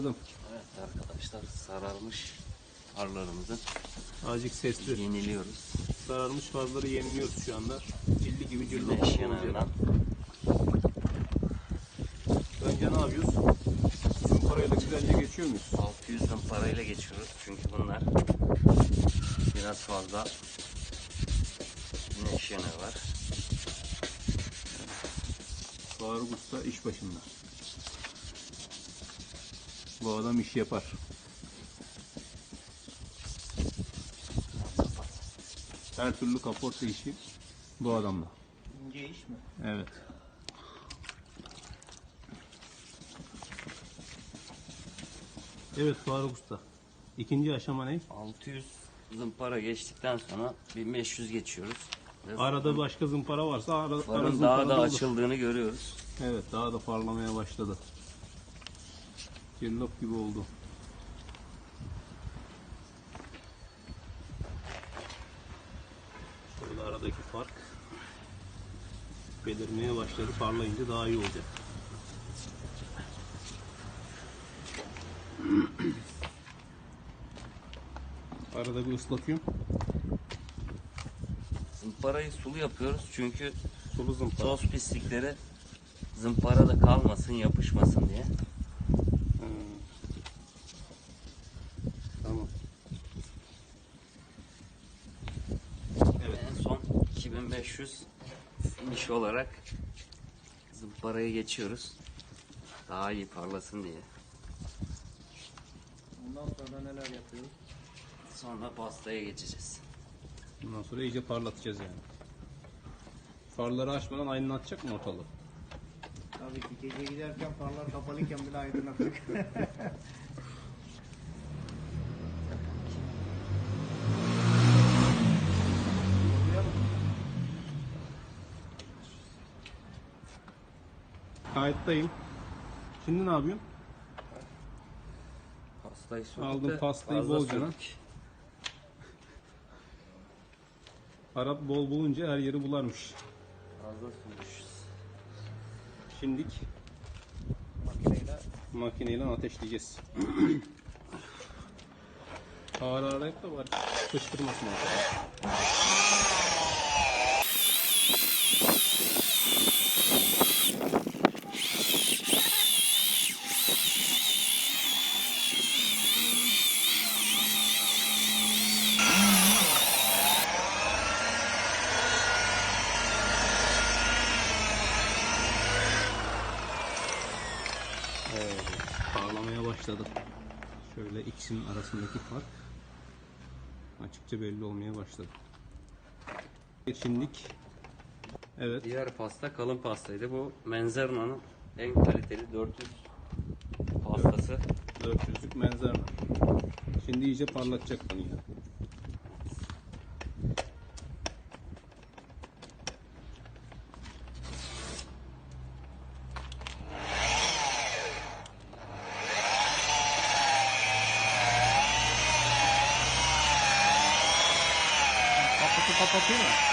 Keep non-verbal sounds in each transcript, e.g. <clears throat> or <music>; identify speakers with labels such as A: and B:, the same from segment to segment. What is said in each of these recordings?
A: Evet arkadaşlar sararmış farlarımızı
B: Azıcık sesli.
A: yeniliyoruz.
B: Sararmış fazları yeniliyoruz şu anda. Cilli gibi cırlı
A: Güneş
B: olacak.
A: yanığından.
B: Önce ne yapıyoruz? Zımparayla güzelce geçiyor muyuz?
A: 600 parayla geçiyoruz çünkü bunlar biraz fazla güneş yanığı var.
B: Faruk Usta iş başında. Bu adam iş yapar. Her türlü kaporta işi bu adamda.
C: İnce iş mi?
B: Evet. Evet Faruk Usta. İkinci aşama ne?
A: 600 zımpara geçtikten sonra 1500 geçiyoruz.
B: Arada başka zımpara varsa ara, ara
A: farın
B: zımpara
A: daha da
B: olur.
A: açıldığını görüyoruz.
B: Evet daha da parlamaya başladı. Cillop gibi oldu. Şöyle aradaki fark belirmeye başladı. Parlayınca daha iyi olacak. Arada bir ıslatıyorum.
A: Zımparayı sulu yapıyoruz çünkü
B: Sulu zımpara.
A: toz pislikleri zımparada kalmasın yapışmasın diye.
B: Hmm. Tamam. Evet.
A: En son 2500 finish olarak zımparayı geçiyoruz. Daha iyi parlasın diye.
C: Ondan sonra neler yapıyoruz?
A: Sonra pastaya geçeceğiz.
B: Bundan sonra iyice parlatacağız yani. Farları açmadan aydınlatacak mı ortalığı?
C: Tabii ki gece giderken farlar kapalıyken bile aydınlattık. <laughs>
B: Kayıttayım. Şimdi ne yapıyorsun?
A: Pastayı sürdük
B: Aldım
A: de
B: pastayı
A: fazla
B: bolca
A: sürdük.
B: Arap bol bulunca her yeri bularmış.
A: Fazla sürmüşüz.
B: Şimdik
C: Makineyle
B: makineyle ateşleyeceğiz. <clears throat> Ağır ağır yap da var. Fışkırmasın ortalığı. Evet, parlamaya başladı. Şöyle ikisinin arasındaki fark açıkça belli olmaya başladı. Şimdilik evet
A: Diğer pasta kalın pastaydı. Bu Menzerna'nın en kaliteli 400 pastası.
B: 400'lük menzerna. Şimdi iyice parlatacak bunu ya.
A: Campinas.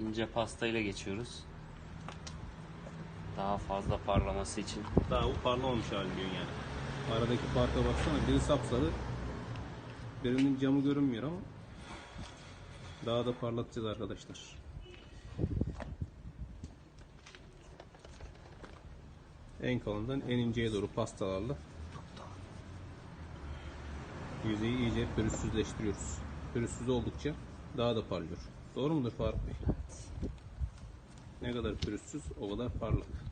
A: İnce pastayla geçiyoruz. Daha fazla parlaması için.
B: Daha bu parlamamış hali diyorsun yani. Aradaki farka baksana biri sapsarı birinin camı görünmüyor ama daha da parlatacağız arkadaşlar. En kalından en inceye doğru pastalarla yüzeyi iyice pürüzsüzleştiriyoruz. Pürüzsüz oldukça daha da parlıyor. Doğru mudur Faruk Bey? Ne kadar pürüzsüz o kadar parlak.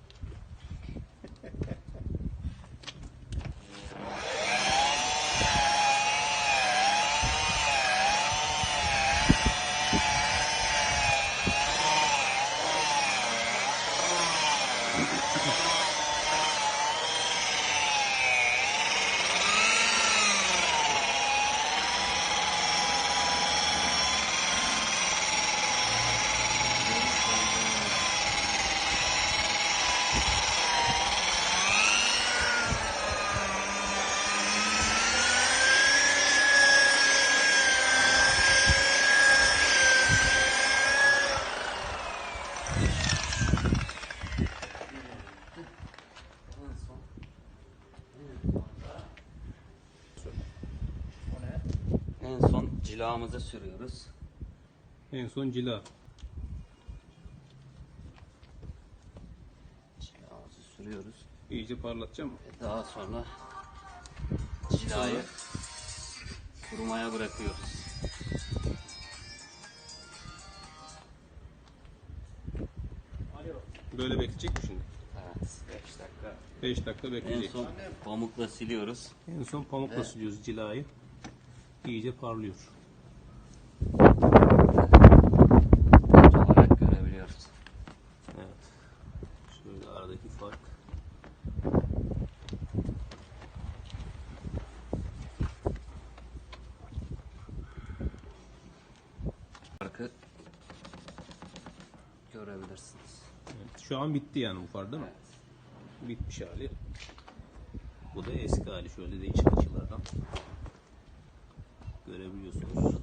A: En son cilamızı sürüyoruz.
B: En son cila.
A: Cilamızı sürüyoruz.
B: İyice parlatacağım.
A: Ve Daha sonra cilayı kurumaya bırakıyoruz.
B: Böyle bekleyecek mi şimdi?
A: Evet 5 dakika.
B: 5 dakika
A: En
B: bekleyecek.
A: son pamukla siliyoruz.
B: En son pamukla siliyoruz cilayı. İyice parlıyor.
A: Net olarak görebiliyoruz.
B: Evet. Şöyle aradaki fark.
A: Farkı görebilirsiniz.
B: Evet. Şu an bitti yani bu far değil mi?
A: Evet.
B: Bitmiş hali. Bu da eski hali şöyle değişik açılardan. Görebiliyorsunuz.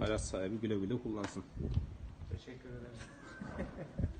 B: Araç sahibi güle güle kullansın.
C: Teşekkür ederim. <laughs>